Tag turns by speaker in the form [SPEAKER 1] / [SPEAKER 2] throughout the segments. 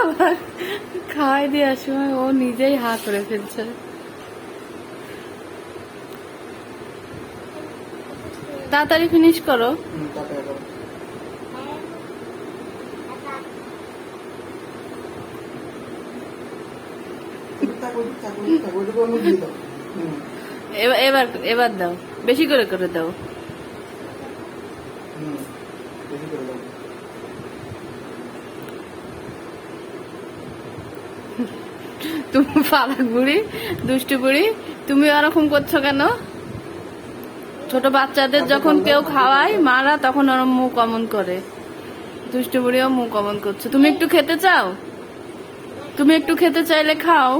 [SPEAKER 1] আবার খাওয়াই দেওয়ার সময় ও নিজেই হা করে ফেলছে। তাড়াতাড়ি ফিনিশ করো।
[SPEAKER 2] দাও
[SPEAKER 1] এবার এবার দাও। বেশি করে করে দাও। তুমি পালা বুড়ি দুষ্টু বুড়ি তুমি ওরকম করছ কেন? ছোট বাচ্চাদের যখন কেউ খাওয়ায় মারা তখন ওরম মুখ অমন করে। দুষ্টু বুড়িও মুখ অমন করছে। তুমি একটু খেতে চাও? তুমি একটু খেতে চাইলে খাও।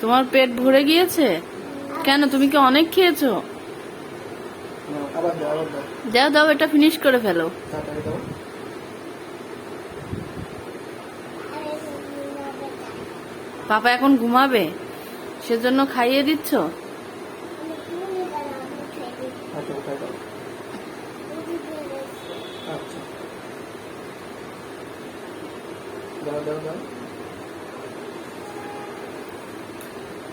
[SPEAKER 1] তোমার পেট ভরে গিয়েছে? কেন তুমি কি অনেক খেয়েছো?
[SPEAKER 2] না, দাও দাও।
[SPEAKER 1] যাও দাও এটা ফিনিশ করে ফেলো। পাপা এখন ঘুমাবে? সেজন্য খাইয়ে দিচ্ছ?
[SPEAKER 2] আচ্ছা উঠাই দাও আচ্ছা দাও দাও দাও হুম আমি দেবে লাগে দাও ঠিক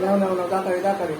[SPEAKER 2] নাও নাও নাও তাড়াতাড়ি তাড়াতাড়ি।